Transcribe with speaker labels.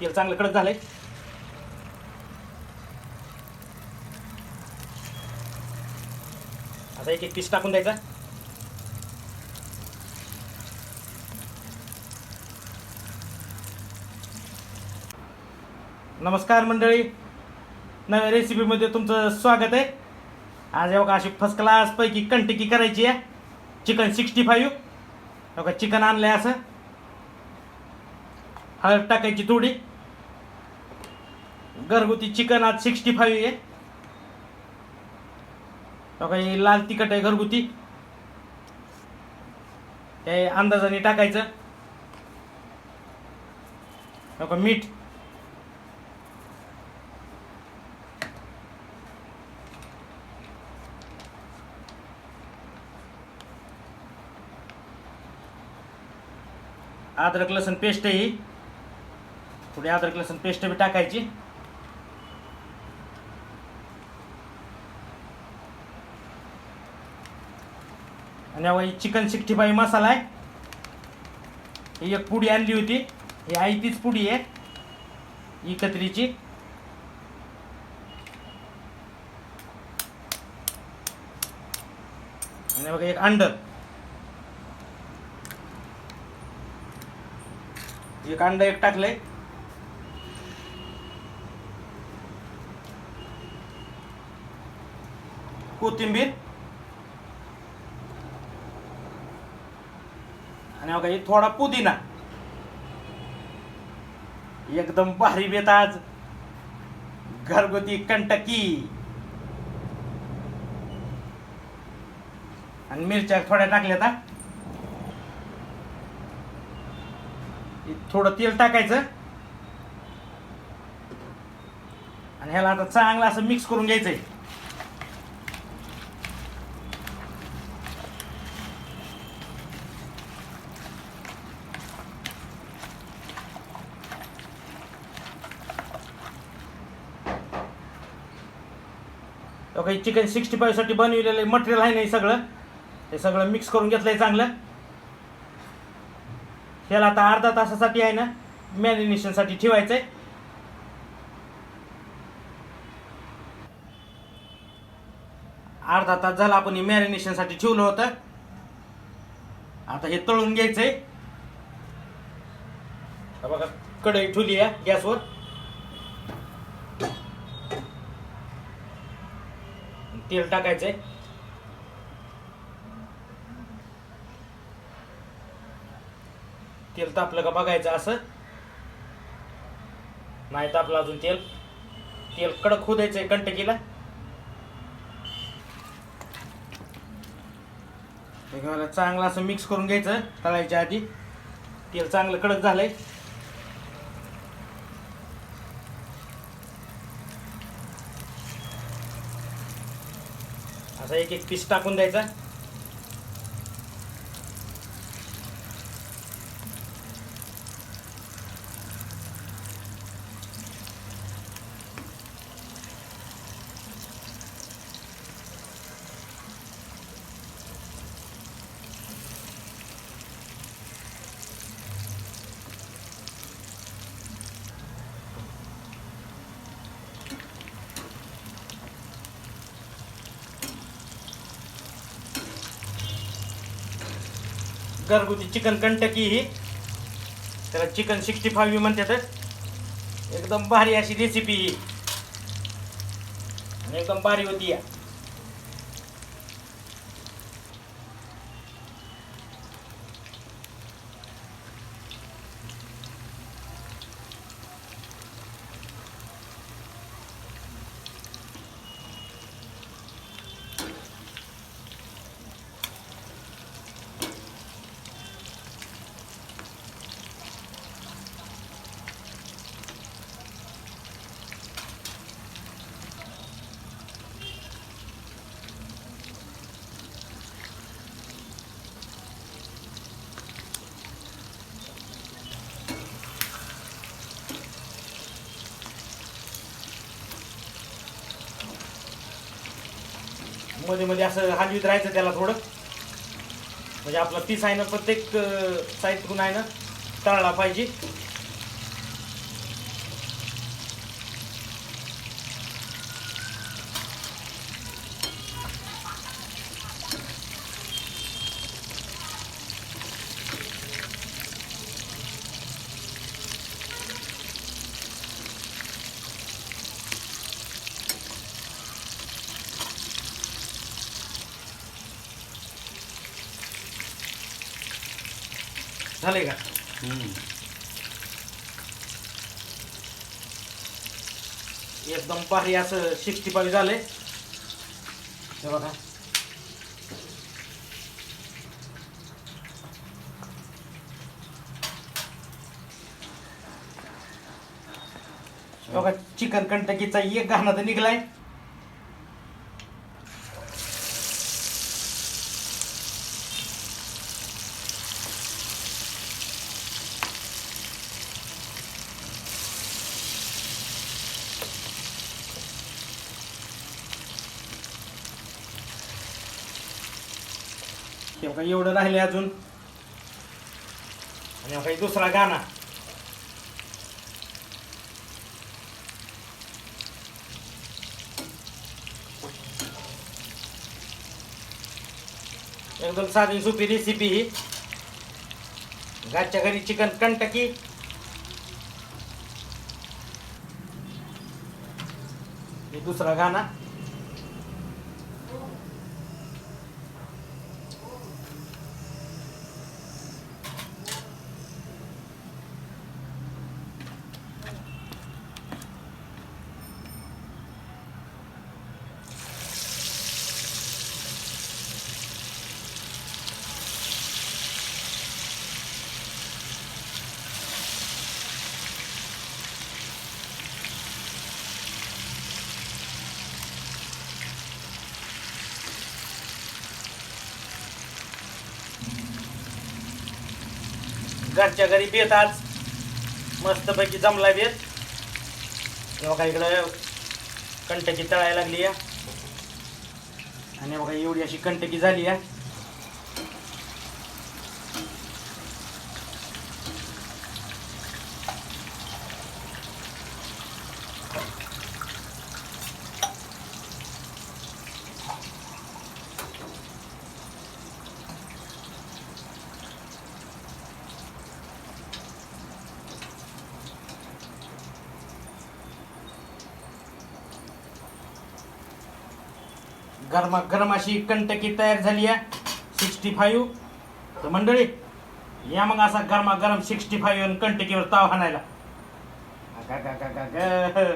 Speaker 1: तेल चांगलं कडक झालंय. आता एक एक पीस टाकून द्यायचा. नमस्कार मंडळी. नव्या रेसिपीमध्ये तुमचं स्वागत आहे. आज हे अशी फर्स्ट क्लास पैकी कंटिकी करायची आहे. चिकन सिक्स्टी फाईव्ह बघा चिकन आणलंय असं. हळद टाकायची थोडी. घरगुती चिकन आज सिक्स्टी फाईव्ह आहे काही हे लाल तिखट आहे घरगुती. ते अंदाजाने टाकायचं. बघा मीठ. अद्रक लसूण पेस्ट ही थोडी अद्रक लसूण पेस्ट बी टाकायची. आणि अहो चिकन सिक्स्टी फाईव्ह मसाला आहे. ही एक पुडी आणली होती. ही आई तीच पुडी आहे. एकत्रीची आणि बघा एक अंड. एक अंड एक टाकलंय. कोथिंबीर. आणि बघा हे थोडा पुदिना. एकदम भारी बेत आज. घरगुती कंटकी. आणि मिरच्या थोड्या टाकल्या आता थोडं तेल टाकायचं. आणि ह्याला आता चांगलं असं मिक्स करून घ्यायचंय. काही चिकन सिक्स्टी फाईव्हसाठी बनविलेलं मटेरियल आहे नाही सगळं? हे सगळं मिक्स करून घेतलंय चांगलं. ह्याला आता अर्धा तासासाठी आहे ना मॅरिनेशनसाठी ठेवायचं आहे अर्धा तास झाला आपण हे मॅरिनेशनसाठी ठेवलं होतं. आता हे तळून घ्यायचंय. आहे बघा कढई ठेवली आहे गॅसवर. तेल टाकायचंय. तेल तापलं का बघायचं असं. नाही तापलं अजून तेल. तेल कडक होऊ द्यायचंय कंटकीला. मला चांगलं असं मिक्स करून घ्यायचं तळायच्या आधी. तेल चांगलं कडक झालंय. असा एक एक पीस टाकून द्यायचा. घरगुती चिकन कंटकी ही. त्याला चिकन सिक्स्टी फाईव्ह म्हणतात. एकदम भारी अशी रेसिपी ही. आणि एकदम भारी होती या. मध्ये मध्ये असं हलवीत राहायचं त्याला थोडं. म्हणजे आपलं पीस आहे ना प्रत्येक साईडकडून आहे ना तळला पाहिजे. झालंय का. एकदम भारी असं झालंय. हे बघा. बघा चिकन कंटकीचा एक घाणा तर निघलाय. तेव्हा एवढं राहिले अजून? आणि दुसरा गाणा. एकदम साधी सोपी रेसिपी ही. घरच्या घरी चिकन कंटकी दुसरा गाणा. घरच्या घरी बेत आज. मस्तपैकी जमला बेत. तेव्हा का इकडं कंटकी तळायला लागली या. आणि बघा एवढी अशी कंटकी झाली या. गरमा गरम अशी कंटकी तयार झाली आहे. सिक्स्टी फाईव्ह तर मंडळी या मग असा गरमा गरम सिक्स्टी फाईव्ह कंटकीवर ताव हाणायला. अगा, गा, गा, गा, गा.